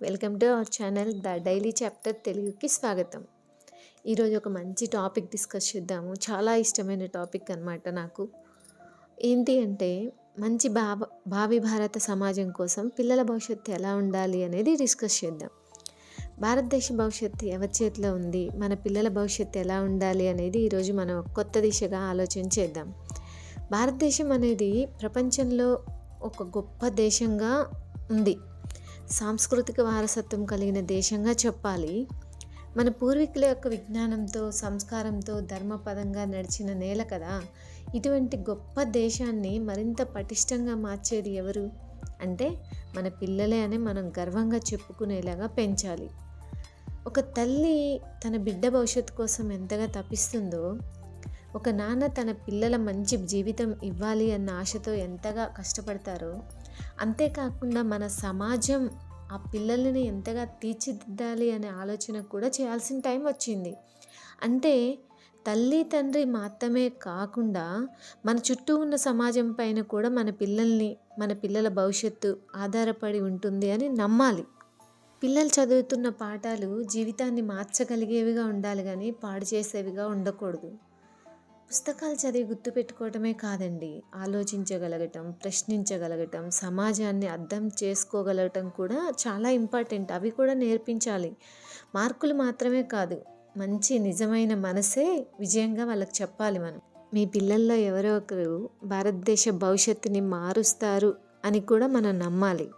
Welcome to our channel the daily chapter తెలుగుకి స్వాగతం. ఈరోజు ఒక మంచి టాపిక్ డిస్కస్ చేద్దాము. చాలా ఇష్టమైన టాపిక్ అన్నమాట నాకు. ఏంటి అంటే మంచి భావ భావి భారత సమాజం కోసం పిల్లల భవిష్యత్తు ఎలా ఉండాలి అనేది డిస్కస్ చేద్దాం. భారతదేశ భవిష్యత్తు ఎవరి చేతిలో ఉంది? మన పిల్లల భవిష్యత్తు ఎలా ఉండాలి అనేది ఈరోజు మనం కొత్త దిశగా ఆలోచన చేద్దాం. భారతదేశం అనేది ప్రపంచంలో ఒక గొప్ప దేశంగా ఉంది. సాంస్కృతిక వారసత్వం కలిగిన దేశంగా చెప్పాలి. మన పూర్వీకుల యొక్క విజ్ఞానంతో సంస్కారంతో ధర్మపదంగా నడిచిన నేల కదా. ఇటువంటి గొప్ప దేశాన్ని మరింత పటిష్టంగా మార్చేది ఎవరు? అంటే మన పిల్లలే అని మనం గర్వంగా చెప్పుకునేలాగా పెంచాలి. ఒక తల్లి తన బిడ్డ భవిష్యత్తు కోసం ఎంతగా తప్పిస్తుందో ఒక నాన్న తన పిల్లల మంచి జీవితం ఇవ్వాలి అన్న ఆశతో ఎంతగా కష్టపడతారో అంతేకాకుండా మన సమాజం ఆ పిల్లల్ని ఎంతగా తీర్చిదిద్దాలి అనే ఆలోచన కూడా చేయాల్సిన టైం వచ్చింది. అంటే తల్లి తండ్రి మాత్రమే కాకుండా మన చుట్టూ ఉన్న సమాజం పైన కూడా మన పిల్లల్ని మన పిల్లల భవిష్యత్తు ఆధారపడి ఉంటుంది అని నమ్మాలి. పిల్లలు చదువుతున్న పాఠాలు జీవితాన్ని మార్చగలిగేవిగా ఉండాలి కానీ పాడు చేసేవిగా ఉండకూడదు. పుస్తకాలు చదివి గుర్తుపెట్టుకోవటమే కాదండి. ఆలోచించగలగటం ప్రశ్నించగలగటం సమాజాన్ని అర్థం చేసుకోగలగటం కూడా చాలా ఇంపార్టెంట్. అవి కూడా నేర్పించాలి. మార్కులు మాత్రమే కాదు మంచి నిజమైన మనసే విజయంగా వాళ్ళకి చెప్పాలి మనం. మీ పిల్లల్లో ఎవరో ఒకరు భారతదేశ భవిష్యత్తుని మారుస్తారు అని కూడా మనం నమ్మాలి.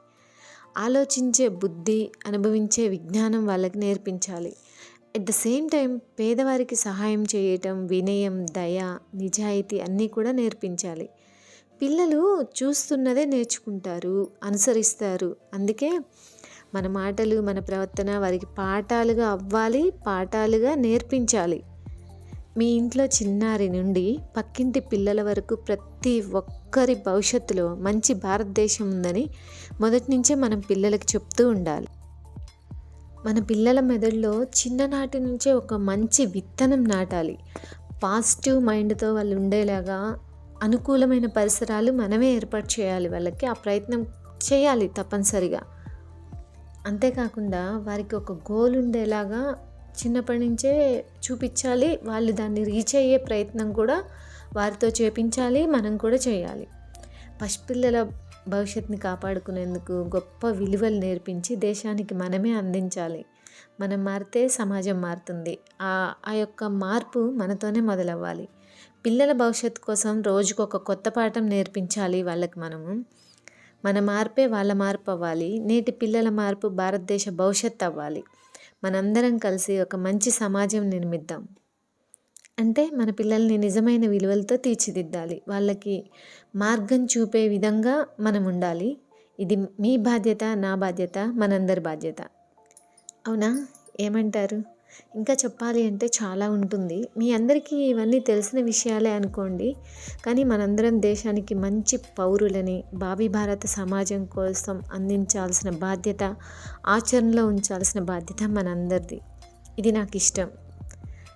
ఆలోచించే బుద్ధి అనుభవించే విజ్ఞానం వాళ్ళకి నేర్పించాలి. అట్ ద సేమ్ టైం పేదవారికి సహాయం చేయటం వినయం దయ నిజాయితీ అన్నీ కూడా నేర్పించాలి. పిల్లలు చూస్తున్నదే నేర్చుకుంటారు అనుసరిస్తారు. అందుకే మన మాటలు మన ప్రవర్తన వారికి పాఠాలుగా అవ్వాలి పాఠాలుగా నేర్పించాలి. మీ ఇంట్లో చిన్నారి నుండి పక్కింటి పిల్లల వరకు ప్రతి ఒక్కరి భవిష్యత్తులో మంచి భారతదేశం ఉందని మొదటి నుంచే మనం పిల్లలకి చెప్తూ ఉండాలి. మన పిల్లల మెదడులో చిన్ననాటి నుంచే ఒక మంచి విత్తనం నాటాలి. పాజిటివ్ మైండ్తో వాళ్ళు ఉండేలాగా అనుకూలమైన పరిసరాలు మనమే ఏర్పాటు చేయాలి. వాళ్ళకి ఆ ప్రయత్నం చేయాలి తప్పనిసరిగా. అంతేకాకుండా వారికి ఒక గోల్ ఉండేలాగా చిన్నప్పటి నుంచే చూపించాలి. వాళ్ళు దాన్ని రీచ్ అయ్యే ప్రయత్నం కూడా వారితో చేపించాలి. మనం కూడా చేయాలి. పసిపిల్లల భవిష్యత్తుని కాపాడుకునేందుకు గొప్ప విలువలు నేర్పించి దేశానికి మనమే అందించాలి. మనం మారితే సమాజం మారుతుంది. ఆ ఆ యొక్క మార్పు మనతోనే మొదలవ్వాలి. పిల్లల భవిష్యత్తు కోసం రోజుకు ఒక కొత్త పాఠం నేర్పించాలి వాళ్ళకి మనము. మన మార్పే వాళ్ళ మార్పు అవ్వాలి. నేటి పిల్లల మార్పు భారతదేశ భవిష్యత్తు అవ్వాలి. మనందరం కలిసి ఒక మంచి సమాజం నిర్మిద్దాం. అంటే మన పిల్లల్ని నిజమైన విలువలతో తీర్చిదిద్దాలి. వాళ్ళకి మార్గం చూపే విధంగా మనం ఉండాలి. ఇది మీ బాధ్యత నా బాధ్యత మనందరి బాధ్యత. అవునా? ఏమంటారు? ఇంకా చెప్పాలి అంటే చాలా ఉంటుంది. మీ అందరికీ ఇవన్నీ తెలిసిన విషయాలే అనుకోండి. కానీ మనందరం దేశానికి మంచి పౌరులని భావి భారత సమాజం కోసం అందించాల్సిన బాధ్యత ఆచరణలో ఉంచాల్సిన బాధ్యత మనందరిది. ఇది నాకు ఇష్టం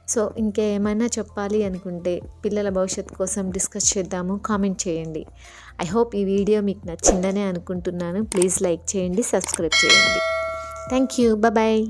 సో ఇంకేమైనా చెప్పాలి అనుకుంటే పిల్లల భవిష్యత్తు కోసం డిస్కస్ చేద్దాము. కామెంట్ చేయండి. ఐ హోప్ ఈ వీడియో మీకు నచ్చిందనే అనుకుంటున్నాను. ప్లీజ్ లైక్ చేయండి సబ్స్క్రైబ్ చేయండి. Thank you. బాయ్